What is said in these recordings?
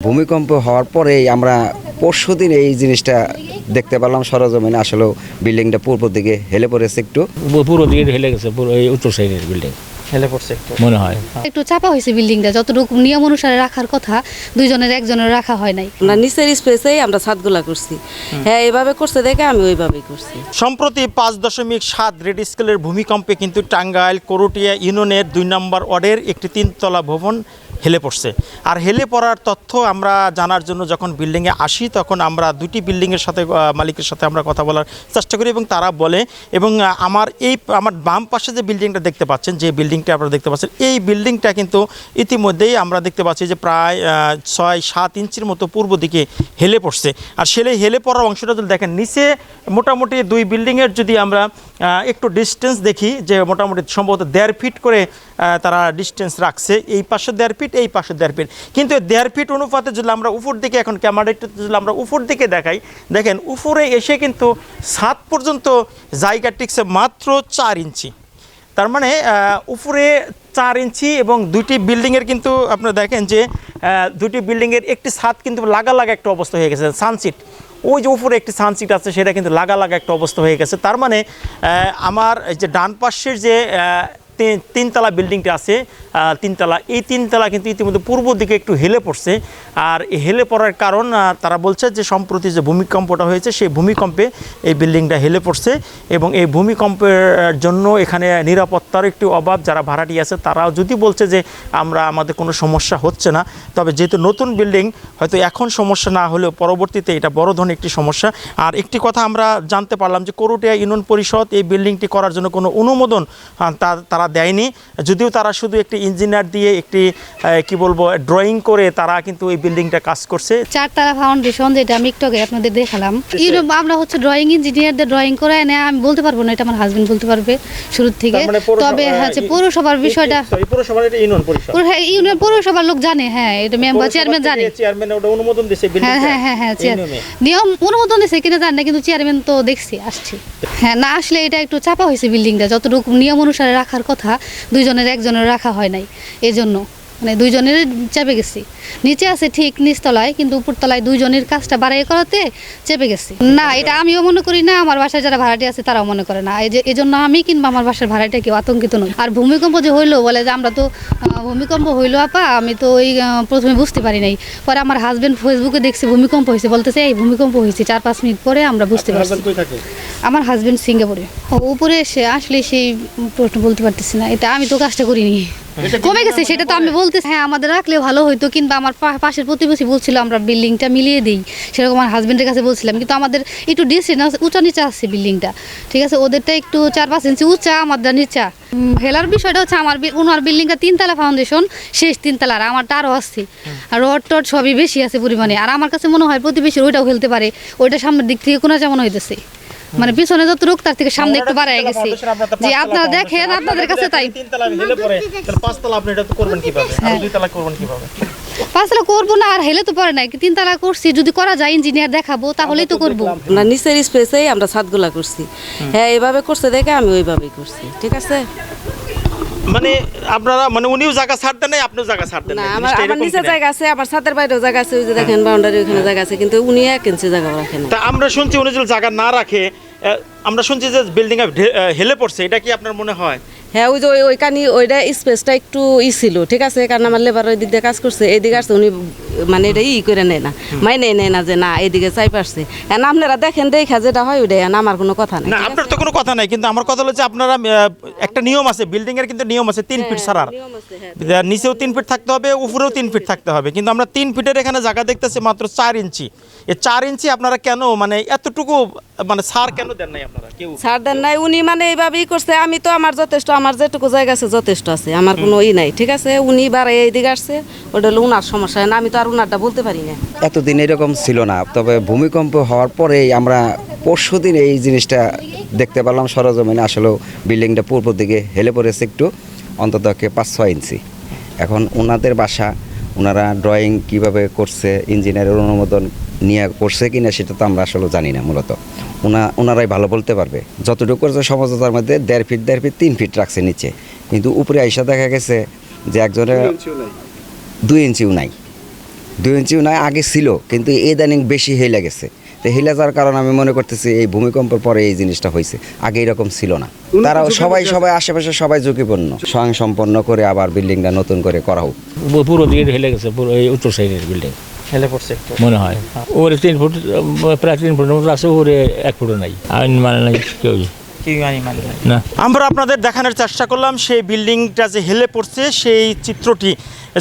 ভূমিকম্প হওয়ার পরেই আমরা পরশু দিন এই জিনিসটা দেখতে পেলাম সরজমিনে। আসলেও বিল্ডিংটা পূর্ব দিকে হেলে পড়েছে একটু। পূর্ব পুরো দিকে হেলে গেছে পুরো উত্তর সাইডের বিল্ডিং হেলে পড়ছে একটু। মনে হয়। একটু চাপা হয়েছে বিল্ডিংটা যতটুকু নিয়ম অনুসারে রাখার কথা দুইজনের একজনের রাখা হয় নাই। আমরা নিচের স্পেসেই আমরা ছাদগুলা করছি। হ্যাঁ এইভাবে করছে দেখে আমি ওইভাবেই করছি। সম্প্রতি পাঁচ দশমিক সাত রেড স্কেলের ভূমিকম্পে কিন্তু টাঙ্গাইল করটিয়া ইউনিয়নের দুই নম্বর ওয়ার্ডের একটি তিনতলা ভবন হেলে পড়ছে। আর হেলে পড়ার তথ্য আমরা জানার জন্য যখন বিল্ডিংয়ে আসি তখন আমরা দুটি বিল্ডিংয়ের সাথে মালিকের সাথে আমরা কথা বলার চেষ্টা করি এবং তারা বলে এবং আমার এই আমার বাম পাশে যে বিল্ডিংটা দেখতে পাচ্ছেন যে বিল্ডিংটা আপনারা দেখতে পাচ্ছেন। এই বিল্ডিংটা কিন্তু ইতিমধ্যেই আমরা দেখতে পাচ্ছি যে প্রায় ছয় সাত ইঞ্চির মতো পূর্ব দিকে হেলে পড়ছে। আর সেলে হেলে পড়ার অংশটা যদি দেখেন, নিচে মোটামুটি দুই বিল্ডিংয়ের যদি আমরা একটু ডিস্টেন্স দেখি, যে মোটামুটি সম্ভবত দেড় ফিট করে তারা ডিস্টেন্স রাখছে। এই পাশে দেড় ফিট এই পাশে দেড় ফিট কিন্তু দেড় ফিট অনুপাতে যদি আমরা উপর দিকে, এখন ক্যামেরাটা যদি আমরা উপর দিকে দেখাই, দেখেন উপরে এসে কিন্তু সাত পর্যন্ত জায়গা টিকছে মাত্র চার ইঞ্চি। তার মানে উপরে চার ইঞ্চি এবং দুইটি বিল্ডিংয়ের কিন্তু আপনারা দেখেন যে দুটি বিল্ডিংয়ের একটি ছাদ কিন্তু লাগা লাগা একটা অবস্থা হয়ে গেছে সানসিট ওই যে উপরে একটি সানসিট আছে, সেটা কিন্তু লাগা লাগা একটা অবস্থা হয়ে গেছে। তার মানে আমার যে ডান পাশের যে তিনতলা বিল্ডিংটা আছে তিনতলা। এই তিনতলা কিন্তু ইতিমধ্যে পূর্ব দিকে একটু হেলে পড়ছে। আর হেলে পড়ার কারণ তারা বলছে যে সম্প্রতি যে ভূমিকম্পটা হয়েছে, সেই ভূমিকম্পে এই বিল্ডিংটা হেলে পড়ছে এবং এই ভূমিকম্পের জন্য এখানে নিরাপত্তার একটি অভাব, যারা ভাড়াটি আছে, তারাও যদি বলছে যে আমরা, আমাদের কোনো সমস্যা হচ্ছে না, তবে যেহেতু নতুন বিল্ডিং, হয়তো এখন সমস্যা না হলেও পরবর্তীতে এটা বড় ধরনের একটি সমস্যা। আর একটি কথা আমরা জানতে পারলাম যে করুটিয়া ইউনিয়ন পরিষদ এই বিল্ডিংটি করার জন্য কোনো অনুমোদন তারা দেয়নি। যদিও তারা শুধু একটি ইঞ্জিনিয়ার দিয়ে একটি কি বলব ড্রয়িং করে তারা কিন্তু এই বিল্ডিংটা কাজ করছে। চারতলা ফাউন্ডেশন যেটা আমি একটু আগে আপনাদের দেখালাম এরকম আমরা হচ্ছে ড্রয়িং ইঞ্জিনিয়ারদের ড্রয়িং করে এনে আমি বলতে পারব না এটা আমার হাজবেন্ড বলতে পারবে শুরুর থেকে। তার মানে তবে হচ্ছে পৌরসভার বিষয়টা পৌরসভার এটা ইউনিয়ন পরিষদ। হ্যাঁ, ইউনিয়ন পৌরসভার লোক জানে হ্যাঁ এটা মেম্বার চেয়ারম্যান জানে। চেয়ারম্যান ওটা অনুমোদন দিয়েছে হ্যাঁ হ্যাঁ হ্যাঁ হ্যাঁ নিয়ম অনুমোদন দিয়েছে কিনা জানি না কিন্তু চেয়ারম্যান তো দেখছি আসছি। হ্যাঁ না আসলে এটা একটু চাপা হয়েছে বিল্ডিংটা যতটুকু নিয়ম অনুসারে রাখার কথা দুইজনের একজনের রাখা হয় নাই। এই জন্য মানে দুইজনের চেপে গেছি। নিচে আছে ঠিক নিচতলায় কিন্তু উপরতলায় দুইজনের কাজটা বাড়াই করাতে চেপে গেছি। না এটা আমিও মনে করি না আমার বাসায় যারা ভাড়াটি আছে তারাও মনে করে না। এই যে এই জন্য আমি কিংবা আমার বাসার ভাড়াটা কেউ আতঙ্কিত নই। আর ভূমিকম্প যে হইল বলে যে আমরা তো ভূমিকম্প হইল আপা আমি তো ওই প্রথমে বুঝতে পারি নাই। পরে আমার হাজব্যান্ড ফেসবুকে দেখছে ভূমিকম্প হয়েছে বলতেছে এই ভূমিকম্প হয়েছে চার পাঁচ মিনিট পরে আমরা বুঝতে পারছি। আমার হাজব্যান্ড সিঙ্গাপুরে ও উপরে এসে আসলে সেই প্রশ্ন বলতে পারতেছি না এটা আমি তো কাজটা করিনি। কমে গেছে সেটা তো আমি বলতে হ্যাঁ আমাদের রাখলে ভালো হইতো কিংবা আমার পাশের প্রতিবেশী বলছিল আমরা বিল্ডিংটা মিলিয়ে দিই। সেরকম আমার হাজবেন্ডের কাছে বলছিলাম কিন্তু আমাদের একটু ডিস্টেন্স উঁচা নিচা আছে বিল্ডিংটা। ঠিক আছে ওদেরটা একটু চার পাঁচ ইঞ্চি উঁচা আমাদের নিচা। হেলার বিষয়টা হচ্ছে আমার ওনার বিল্ডিংটা তিনতলা ফাউন্ডেশন শেষ তিনতলা আর আমারটা আরও আসছে আর রড টড সবই বেশি আছে পরিমাণে। আর আমার কাছে মনে হয় প্রতিবেশীর ওইটাও ফেলতে পারে ওইটা সামনের দিক থেকে কোনো যেমন হইতেছে। মানে পিছনে যত রোগ তার থেকে সামনে একটু বাড়ায় গেছে। যে আপনারা দেখেন আপনাদের কাছে তাই। তিনতলা হেলে পড়ে তাহলে পাঁচতলা আপনি এটা তো করবেন কীভাবে? আর হ্যাঁ। দুইতলা করবেন কীভাবে? পাঁচতলা করব না আর হেলে তো পারে না তিনতলা করছি যদি করা যায় ইঞ্জিনিয়ার দেখাবো তাহলেই তো করব। আমরা নিচের স্পেসেই আমরা ছাদগুলা করছি। হ্যাঁ এইভাবে করছে দেখে আমি ওইভাবেই করছি ঠিক আছে? মানে আপনারা মানে উনিও জায়গা ছাড় দেন নাই আপনিও জায়গা ছাড় দেন না নাই। আমার আমার নিচে জায়গা আছে আমার ছাদের বাইরেও জায়গা আছে ওই যে দেখেন বাউন্ডারি ওখানে জায়গা আছে কিন্তু উনি এক ইঞ্চি জায়গা রাখেন তা আমরা শুনছি উনি যদি জায়গা না রাখে আমরা শুনছি যে বিল্ডিং হেলে পড়ছে এটা কি আপনার মনে হয়? হ্যাঁ ওই যে ওই ওইখানে ওইটা স্পেসটা একটু ই ছিল ঠিক আছে? কারণ আমার লেবার ওই দিক দিয়ে কাজ করছে এইদিকে আসছে উনি মানে এটা ই করে নেয় না। মাইনে নেয় না যে না এইদিকে চাই পারছে এখন আপনারা দেখেন দেখা যেটা হয় ওইটাই আমার কোনো কথা নেই না আপনার তো কোনো কথা নাই কিন্তু আমার কথা হলো যে আপনারা একটা নিয়ম আছে বিল্ডিং এর কিন্তু নিয়ম আছে তিন ফিট নিয়ম আছে, হ্যাঁ। নিচেও তিন ফিট থাকতে হবে উপরেও তিন ফিট থাকতে হবে। কিন্তু আমরা তিন ফিটের এখানে জায়গা দেখতেছি মাত্র চার ইঞ্চি। এই চার ইঞ্চি আপনারা কেন মানে এতটুকু মানে সার কেন দেন নাই আপনারা কেউ? সার দেন নাই উনি মানে এইভাবেই করছে আমি তো আমার যথেষ্ট আমার যেটুকু জায়গা আছে যথেষ্ট আছে আমার কোনো ই নাই ঠিক আছে? উনি বারে এইদিকে আসছে ওটা হলো উনার সমস্যা না আমি তো আর উনারটা বলতে পারি না। এতদিন এরকম ছিল না তবে ভূমিকম্প হওয়ার পরেই আমরা পরশু দিন এই জিনিসটা দেখতে পেলাম সরজমিনে আসলেও বিল্ডিংটা পূর্ব দিকে হেলে পড়েছে একটু অন্তত পাঁচ ছয় ইঞ্চি। এখন ওনাদের বাসা ওনারা ড্রয়িং কীভাবে করছে ইঞ্জিনিয়ারের অনুমোদন নিয়ে করছে কিনা সেটা তো আমরা আসলে জানি না মূলত। ওনা ওনারাই ভালো বলতে পারবে। যতটুকু করছে সমঝোতার মধ্যে দেড় ফিট দেড় ফিট তিন ফিট রাখছে নিচে। কিন্তু উপরে আইসা দেখা গেছে যে একজনের দুই ইঞ্চিও নাই। দুই ইঞ্চিও নয় আগে ছিল কিন্তু ইদানিং বেশি হেলে গেছে। তো হেলে যাওয়ার কারণে আমি মনে করতেছি এই ভূমিকম্পের পরে এই জিনিসটা হয়েছে আগে এরকম ছিল না। তারা সবাই সবাই আশেপাশে সবাই ঝুঁকিপূর্ণ। স্বয়ং সম্পন্ন করে আবার বিল্ডিংটা নতুন করে করা হোক। পু- পূর্ব দিকে হেলে গেছে পুরো এই উত্তর সাইডের বিল্ডিং হেলে পড়ছে একটু। মনে হয়। ওরে তিন ফুট প্রায় তিন ফুটের মতো আছে ওরে এক ফুটও নাই। আইন মানে নাই কেউ। না। আমরা আপনাদের দেখানোর চেষ্টা করলাম সেই বিল্ডিংটা যে হেলে পড়ছে সেই চিত্রটি।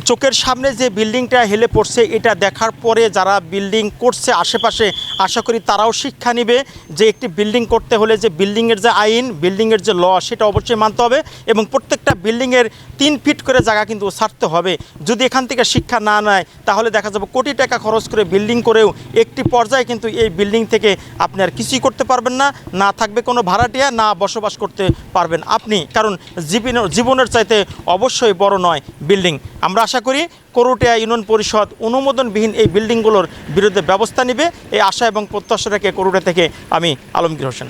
চোখের সামনে যে বিল্ডিংটা হেলে পড়ছে এটা দেখার পরে যারা বিল্ডিং করছে আশেপাশে আশা করি তারাও শিক্ষা নিবে যে একটি বিল্ডিং করতে হলে যে বিল্ডিংয়ের যে আইন বিল্ডিংয়ের যে ল সেটা অবশ্যই মানতে হবে এবং প্রত্যেকটা বিল্ডিংয়ের তিন ফিট করে জায়গা কিন্তু ছাড়তে হবে। যদি এখান থেকে শিক্ষা না নেয়, তাহলে দেখা যাবে কোটি টাকা খরচ করে বিল্ডিং করেও একটি পর্যায়ে কিন্তু এই বিল্ডিং থেকে আপনি আর কিছুই করতে পারবেন না। না থাকবে কোনো ভাড়াটিয়া, না বসবাস করতে পারবেন আপনি। কারণ জীবনের জীবনের চাইতে অবশ্যই বড় নয় বিল্ডিং। আমরা আশা করি করুটিয়া ইউনিয়ন পরিষদ অনুমোদনবিহীন এই বিল্ডিংগুলোর বিরুদ্ধে ব্যবস্থা নেবে। এই আশা এবং প্রত্যাশা রেখে করুটিয়া থেকে আমি আলমগীর হোসেন।